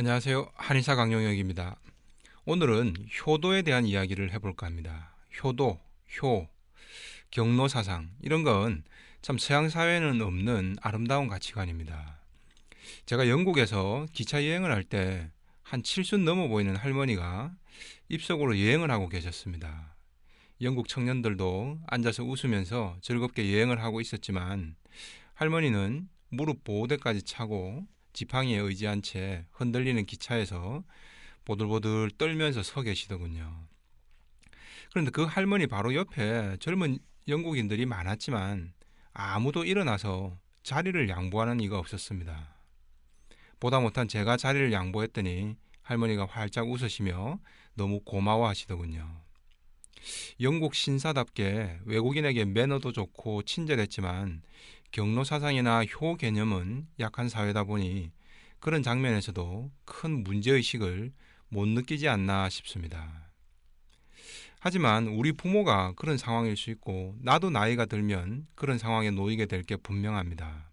안녕하세요. 한의사 강용혁입니다. 오늘은 효도에 대한 이야기를 해볼까 합니다. 효도, 효, 경로 사상 이런 건 참 서양 사회는 없는 아름다운 가치관입니다. 제가 영국에서 기차 여행을 할 때 한 7순 넘어 보이는 할머니가 입속으로 여행을 하고 계셨습니다. 영국 청년들도 앉아서 웃으면서 즐겁게 여행을 하고 있었지만 할머니는 무릎 보호대까지 차고 지팡이에 의지한 채 흔들리는 기차에서 보들보들 떨면서 서 계시더군요. 그런데 그 할머니 바로 옆에 젊은 영국인들이 많았지만 아무도 일어나서 자리를 양보하는 이가 없었습니다. 보다 못한 제가 자리를 양보했더니 할머니가 활짝 웃으시며 너무 고마워하시더군요. 영국 신사답게 외국인에게 매너도 좋고 친절했지만 경로 사상이나 효 개념은 약한 사회다 보니 그런 장면에서도 큰 문제의식을 못 느끼지 않나 싶습니다. 하지만 우리 부모가 그런 상황일 수 있고 나도 나이가 들면 그런 상황에 놓이게 될 게 분명합니다.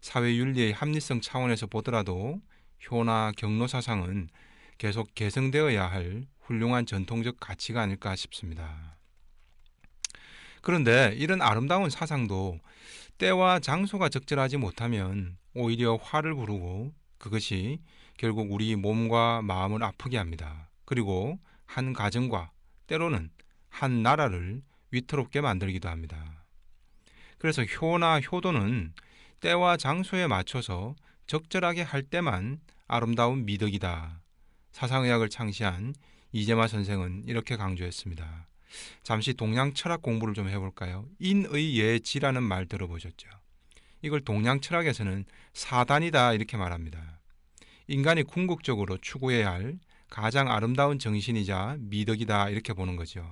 사회윤리의 합리성 차원에서 보더라도 효나 경로 사상은 계속 개성되어야 할 훌륭한 전통적 가치가 아닐까 싶습니다. 그런데 이런 아름다운 사상도 때와 장소가 적절하지 못하면 오히려 화를 부르고 그것이 결국 우리 몸과 마음을 아프게 합니다. 그리고 한 가정과 때로는 한 나라를 위태롭게 만들기도 합니다. 그래서 효나 효도는 때와 장소에 맞춰서 적절하게 할 때만 아름다운 미덕이다. 사상의학을 창시한 이재마 선생은 이렇게 강조했습니다. 잠시 동양 철학 공부를 좀 해볼까요? 인의 예지라는 말 들어보셨죠? 이걸 동양 철학에서는 사단이다 이렇게 말합니다. 인간이 궁극적으로 추구해야 할 가장 아름다운 정신이자 미덕이다 이렇게 보는 거죠.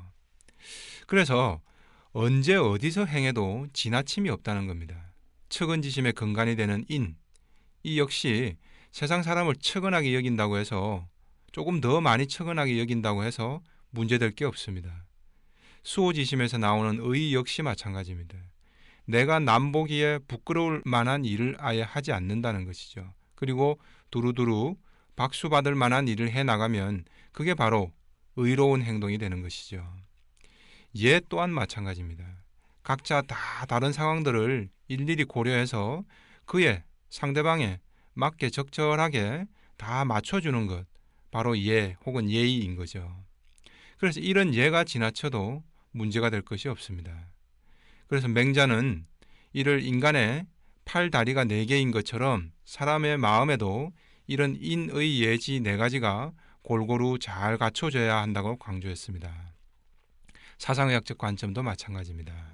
그래서 언제 어디서 행해도 지나침이 없다는 겁니다. 척은지심의 근간이 되는 인, 이 역시 세상 사람을 척은하게 여긴다고 해서 조금 더 많이 척은하게 여긴다고 해서 문제될 게 없습니다. 수호지심에서 나오는 의 역시 마찬가지입니다. 내가 남보기에 부끄러울 만한 일을 아예 하지 않는다는 것이죠. 그리고 두루두루 박수 받을 만한 일을 해 나가면 그게 바로 의로운 행동이 되는 것이죠. 예 또한 마찬가지입니다. 각자 다 다른 상황들을 일일이 고려해서 그의 상대방에 맞게 적절하게 다 맞춰주는 것, 바로 예 혹은 예의인 거죠. 그래서 이런 예가 지나쳐도 문제가 될 것이 없습니다. 그래서 맹자는 이를 인간의 팔 다리가 네 개인 것처럼 사람의 마음에도 이런 인의 예지 네 가지가 골고루 잘 갖춰져야 한다고 강조했습니다. 사상의학적 관점도 마찬가지입니다.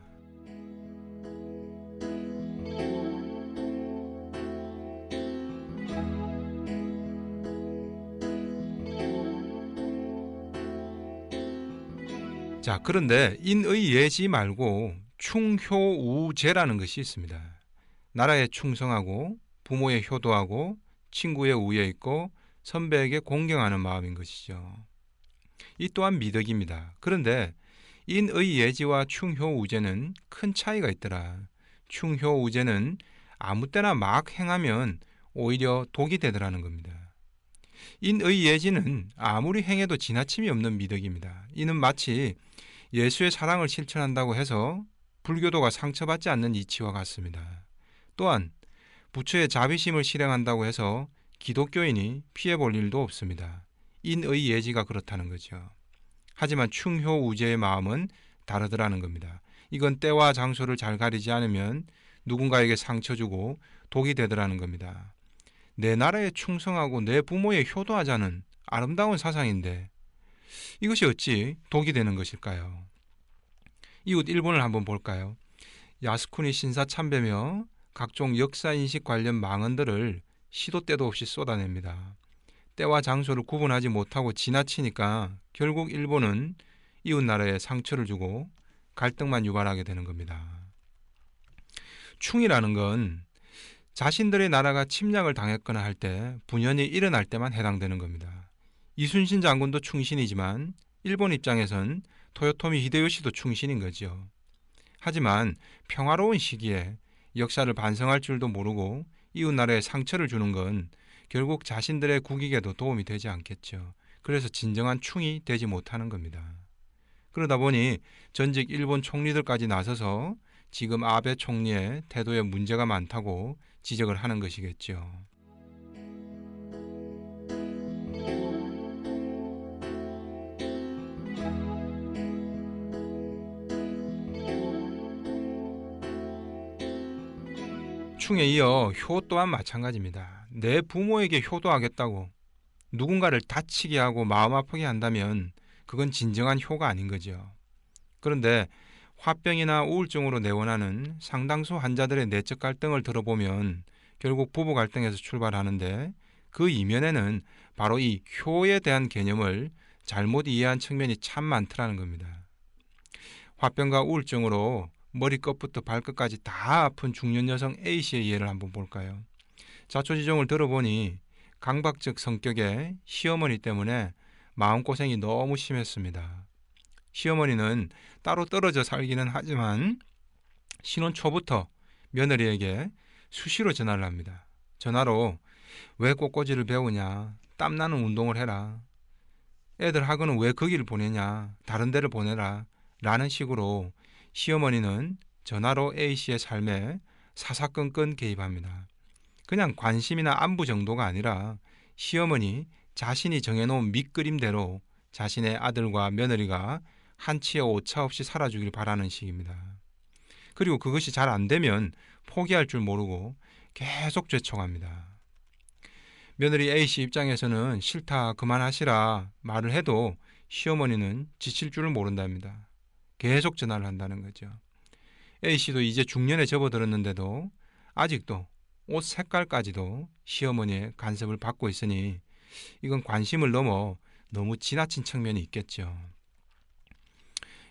자, 그런데 인의 예지 말고 충효우제라는 것이 있습니다. 나라에 충성하고 부모에 효도하고 친구의 우애 있고 선배에게 공경하는 마음인 것이죠. 이 또한 미덕입니다. 그런데 인의 예지와 충효우제는 큰 차이가 있더라. 충효우제는 아무 때나 막 행하면 오히려 독이 되더라는 겁니다. 인의 예지는 아무리 행해도 지나침이 없는 미덕입니다. 이는 마치 예수의 사랑을 실천한다고 해서 불교도가 상처받지 않는 이치와 같습니다. 또한 부처의 자비심을 실행한다고 해서 기독교인이 피해 볼 일도 없습니다. 인의 예지가 그렇다는 거죠. 하지만 충효우제의 마음은 다르더라는 겁니다. 이건 때와 장소를 잘 가리지 않으면 누군가에게 상처 주고 독이 되더라는 겁니다. 내 나라에 충성하고 내 부모에 효도하자는 아름다운 사상인데 이것이 어찌 독이 되는 것일까요? 이웃 일본을 한번 볼까요? 야스쿠니 신사 참배며 각종 역사인식 관련 망언들을 시도 때도 없이 쏟아냅니다. 때와 장소를 구분하지 못하고 지나치니까 결국 일본은 이웃 나라에 상처를 주고 갈등만 유발하게 되는 겁니다. 충이라는 건 자신들의 나라가 침략을 당했거나 할 때 분연이 일어날 때만 해당되는 겁니다. 이순신 장군도 충신이지만 일본 입장에선 토요토미 히데요시도 충신인 거죠. 하지만 평화로운 시기에 역사를 반성할 줄도 모르고 이웃 나라에 상처를 주는 건 결국 자신들의 국익에도 도움이 되지 않겠죠. 그래서 진정한 충이 되지 못하는 겁니다. 그러다 보니 전직 일본 총리들까지 나서서 지금 아베 총리의 태도에 문제가 많다고 지적을 하는 것이겠죠. 충에 이어 효 또한 마찬가지입니다. 내 부모에게 효도하겠다고 누군가를 다치게 하고 마음 아프게 한다면 그건 진정한 효가 아닌 거죠. 그런데 화병이나 우울증으로 내원하는 상당수 환자들의 내적 갈등을 들어보면 결국 부부 갈등에서 출발하는데 그 이면에는 바로 이 효에 대한 개념을 잘못 이해한 측면이 참 많더라는 겁니다. 화병과 우울증으로 머리끝부터 발끝까지 다 아픈 중년 여성 A씨의 예를 한번 볼까요? 자초지종을 들어보니 강박적 성격의 시어머니 때문에 마음고생이 너무 심했습니다. 시어머니는 따로 떨어져 살기는 하지만 신혼 초부터 며느리에게 수시로 전화를 합니다. 전화로 왜 꽃꽂이를 배우냐? 땀나는 운동을 해라. 애들 학원은 왜 거기를 보내냐? 다른 데를 보내라. 라는 식으로 시어머니는 전화로 A씨의 삶에 사사건건 개입합니다. 그냥 관심이나 안부 정도가 아니라 시어머니 자신이 정해놓은 밑그림대로 자신의 아들과 며느리가 한치의 오차 없이 살아주길 바라는 식입니다. 그리고 그것이 잘 안 되면 포기할 줄 모르고 계속 죄촉합니다. 며느리 A씨 입장에서는 싫다 그만하시라 말을 해도 시어머니는 지칠 줄을 모른답니다. 계속 전화를 한다는 거죠. A씨도 이제 중년에 접어들었는데도 아직도 옷 색깔까지도 시어머니의 간섭을 받고 있으니 이건 관심을 넘어 너무 지나친 측면이 있겠죠.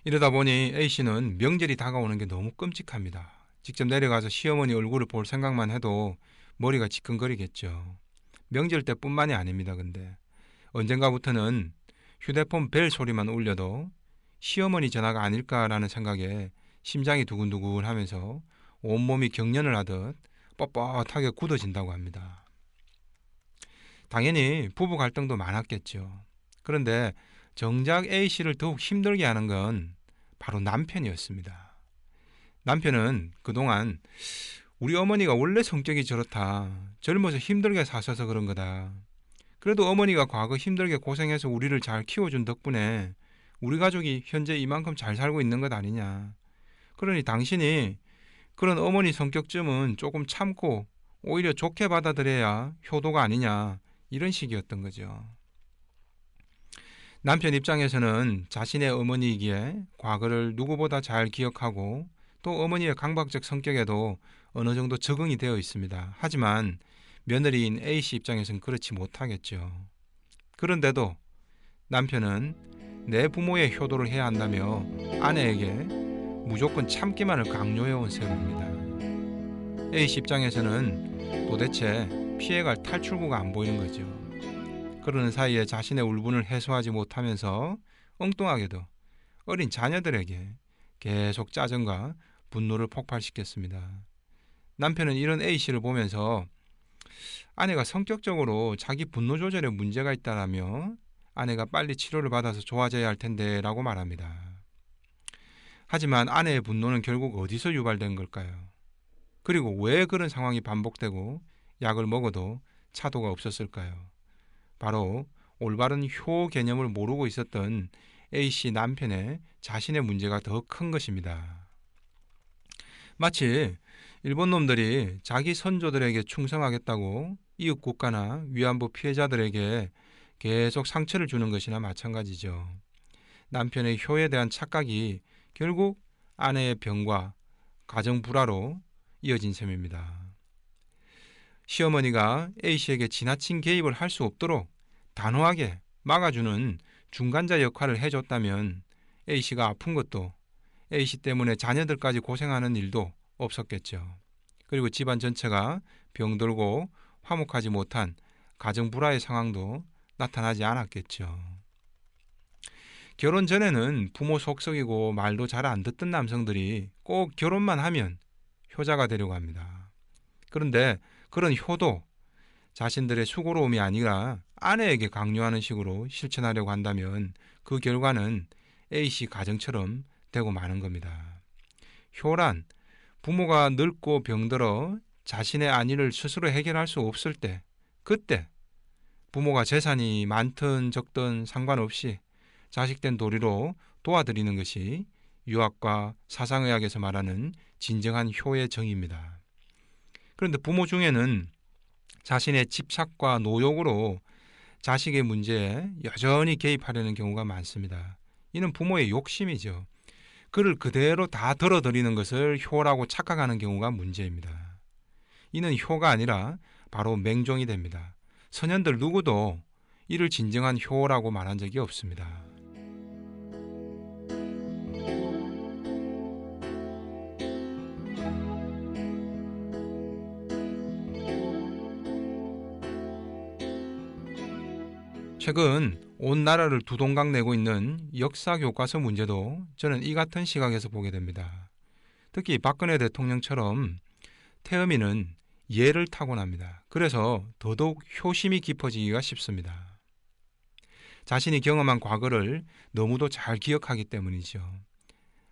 이러다 보니 A씨는 명절이 다가오는 게 너무 끔찍합니다. 직접 내려가서 시어머니 얼굴을 볼 생각만 해도 머리가 지끈거리겠죠. 명절 때뿐만이 아닙니다. 근데 언젠가부터는 휴대폰 벨 소리만 울려도 시어머니 전화가 아닐까라는 생각에 심장이 두근두근 하면서 온몸이 경련을 하듯 뻣뻣하게 굳어진다고 합니다. 당연히 부부 갈등도 많았겠죠. 그런데 정작 A씨를 더욱 힘들게 하는 건 바로 남편이었습니다. 남편은 그동안 우리 어머니가 원래 성격이 저렇다. 젊어서 힘들게 사셔서 그런 거다. 그래도 어머니가 과거 힘들게 고생해서 우리를 잘 키워준 덕분에 우리 가족이 현재 이만큼 잘 살고 있는 것 아니냐. 그러니 당신이 그런 어머니 성격쯤은 조금 참고 오히려 좋게 받아들여야 효도가 아니냐. 이런 식이었던 거죠. 남편 입장에서는 자신의 어머니이기에 과거를 누구보다 잘 기억하고 또 어머니의 강박적 성격에도 어느 정도 적응이 되어 있습니다. 하지만 며느리인 A씨 입장에서는 그렇지 못하겠죠. 그런데도 남편은 내 부모의 효도를 해야 한다며 아내에게 무조건 참기만을 강요해온 셈입니다. A씨 입장에서는 도대체 피해갈 탈출구가 안 보이는 거죠. 그러는 사이에 자신의 울분을 해소하지 못하면서 엉뚱하게도 어린 자녀들에게 계속 짜증과 분노를 폭발시켰습니다. 남편은 이런 A씨를 보면서 아내가 성격적으로 자기 분노 조절에 문제가 있다라며 아내가 빨리 치료를 받아서 좋아져야 할 텐데 라고 말합니다. 하지만 아내의 분노는 결국 어디서 유발된 걸까요? 그리고 왜 그런 상황이 반복되고 약을 먹어도 차도가 없었을까요? 바로 올바른 효 개념을 모르고 있었던 A씨 남편의 자신의 문제가 더 큰 것입니다. 마치 일본 놈들이 자기 선조들에게 충성하겠다고 이웃 국가나 위안부 피해자들에게 계속 상처를 주는 것이나 마찬가지죠. 남편의 효에 대한 착각이 결국 아내의 병과 가정 불화로 이어진 셈입니다. 시어머니가 A씨에게 지나친 개입을 할 수 없도록 단호하게 막아주는 중간자 역할을 해줬다면 A씨가 아픈 것도 A씨 때문에 자녀들까지 고생하는 일도 없었겠죠. 그리고 집안 전체가 병들고 화목하지 못한 가정 불화의 상황도 나타나지 않았겠죠. 결혼 전에는 부모 속썩이고 말도 잘 안 듣던 남성들이 꼭 결혼만 하면 효자가 되려고 합니다. 그런데 그런 효도, 자신들의 수고로움이 아니라 아내에게 강요하는 식으로 실천하려고 한다면 그 결과는 A씨 가정처럼 되고 마는 겁니다. 효란, 부모가 늙고 병들어 자신의 안위를 스스로 해결할 수 없을 때, 그때 부모가 재산이 많든 적든 상관없이 자식된 도리로 도와드리는 것이 유학과 사상의학에서 말하는 진정한 효의 정의입니다. 그런데 부모 중에는 자신의 집착과 노욕으로 자식의 문제에 여전히 개입하려는 경우가 많습니다. 이는 부모의 욕심이죠. 그를 그대로 다 들어드리는 것을 효라고 착각하는 경우가 문제입니다. 이는 효가 아니라 바로 맹종이 됩니다. 선현들 누구도 이를 진정한 효라고 말한 적이 없습니다. 최근 온 나라를 두동강 내고 있는 역사 교과서 문제도 저는 이 같은 시각에서 보게 됩니다. 특히 박근혜 대통령처럼 태음이는 예를 타고납니다. 그래서 더더욱 효심이 깊어지기가 쉽습니다. 자신이 경험한 과거를 너무도 잘 기억하기 때문이죠.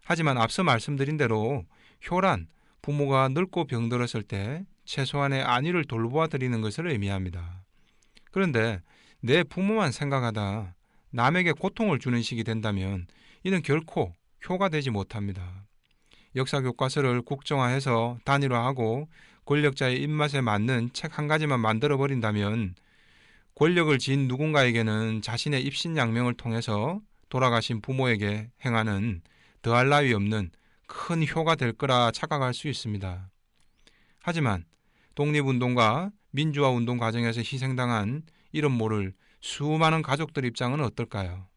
하지만 앞서 말씀드린 대로 효란, 부모가 늙고 병들었을 때 최소한의 안위를 돌보아 드리는 것을 의미합니다. 그런데 내 부모만 생각하다 남에게 고통을 주는 식이 된다면 이는 결코 효가 되지 못합니다. 역사 교과서를 국정화해서 단일화하고 권력자의 입맛에 맞는 책 한 가지만 만들어 버린다면 권력을 지닌 누군가에게는 자신의 입신양명을 통해서 돌아가신 부모에게 행하는 더할 나위 없는 큰 효가 될 거라 착각할 수 있습니다. 하지만 독립운동과 민주화운동 과정에서 희생당한 이름 모를 수많은 가족들 입장은 어떨까요?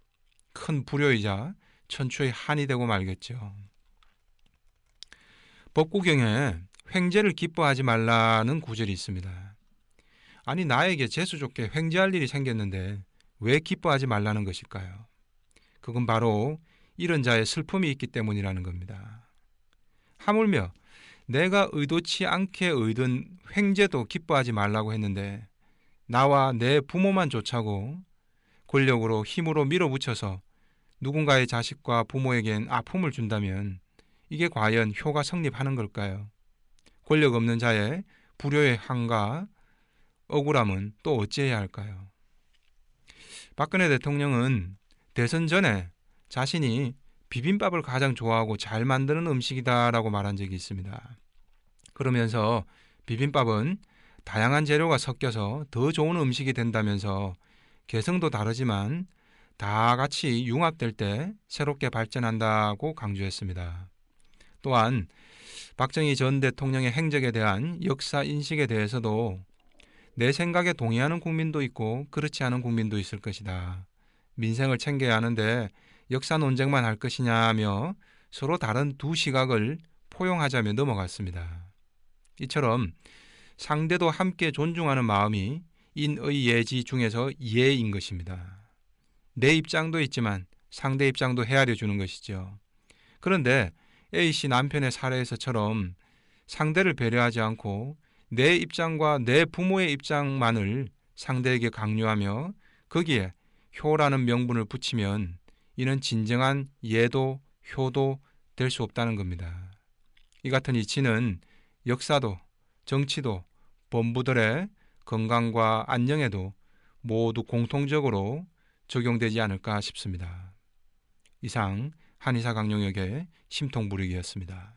큰 불효이자 천추의 한이 되고 말겠죠. 법구경에 횡재를 기뻐하지 말라는 구절이 있습니다. 아니 나에게 재수 좋게 횡재할 일이 생겼는데 왜 기뻐하지 말라는 것일까요? 그건 바로 이런 자의 슬픔이 있기 때문이라는 겁니다. 하물며 내가 의도치 않게 의든 횡재도 기뻐하지 말라고 했는데 나와 내 부모만 쫓아고 권력으로 힘으로 밀어붙여서 누군가의 자식과 부모에겐 아픔을 준다면 이게 과연 효가 성립하는 걸까요? 권력 없는 자의 불효의 한과 억울함은 또 어찌해야 할까요? 박근혜 대통령은 대선 전에 자신이 비빔밥을 가장 좋아하고 잘 만드는 음식이다라고 말한 적이 있습니다. 그러면서 비빔밥은 다양한 재료가 섞여서 더 좋은 음식이 된다면서 개성도 다르지만 다 같이 융합될 때 새롭게 발전한다고 강조했습니다. 또한 박정희 전 대통령의 행적에 대한 역사 인식에 대해서도 내 생각에 동의하는 국민도 있고 그렇지 않은 국민도 있을 것이다. 민생을 챙겨야 하는데 역사 논쟁만 할 것이냐며 서로 다른 두 시각을 포용하자며 넘어갔습니다. 이처럼 상대도 함께 존중하는 마음이 인의 예지 중에서 예인 것입니다. 내 입장도 있지만 상대 입장도 헤아려 주는 것이죠. 그런데 A씨 남편의 사례에서처럼 상대를 배려하지 않고 내 입장과 내 부모의 입장만을 상대에게 강요하며 거기에 효라는 명분을 붙이면 이는 진정한 예도 효도 될 수 없다는 겁니다. 이 같은 이치는 역사도 정치도 본부들의 건강과 안녕에도 모두 공통적으로 적용되지 않을까 싶습니다. 이상 한의사 강용혁의 심통부리기였습니다.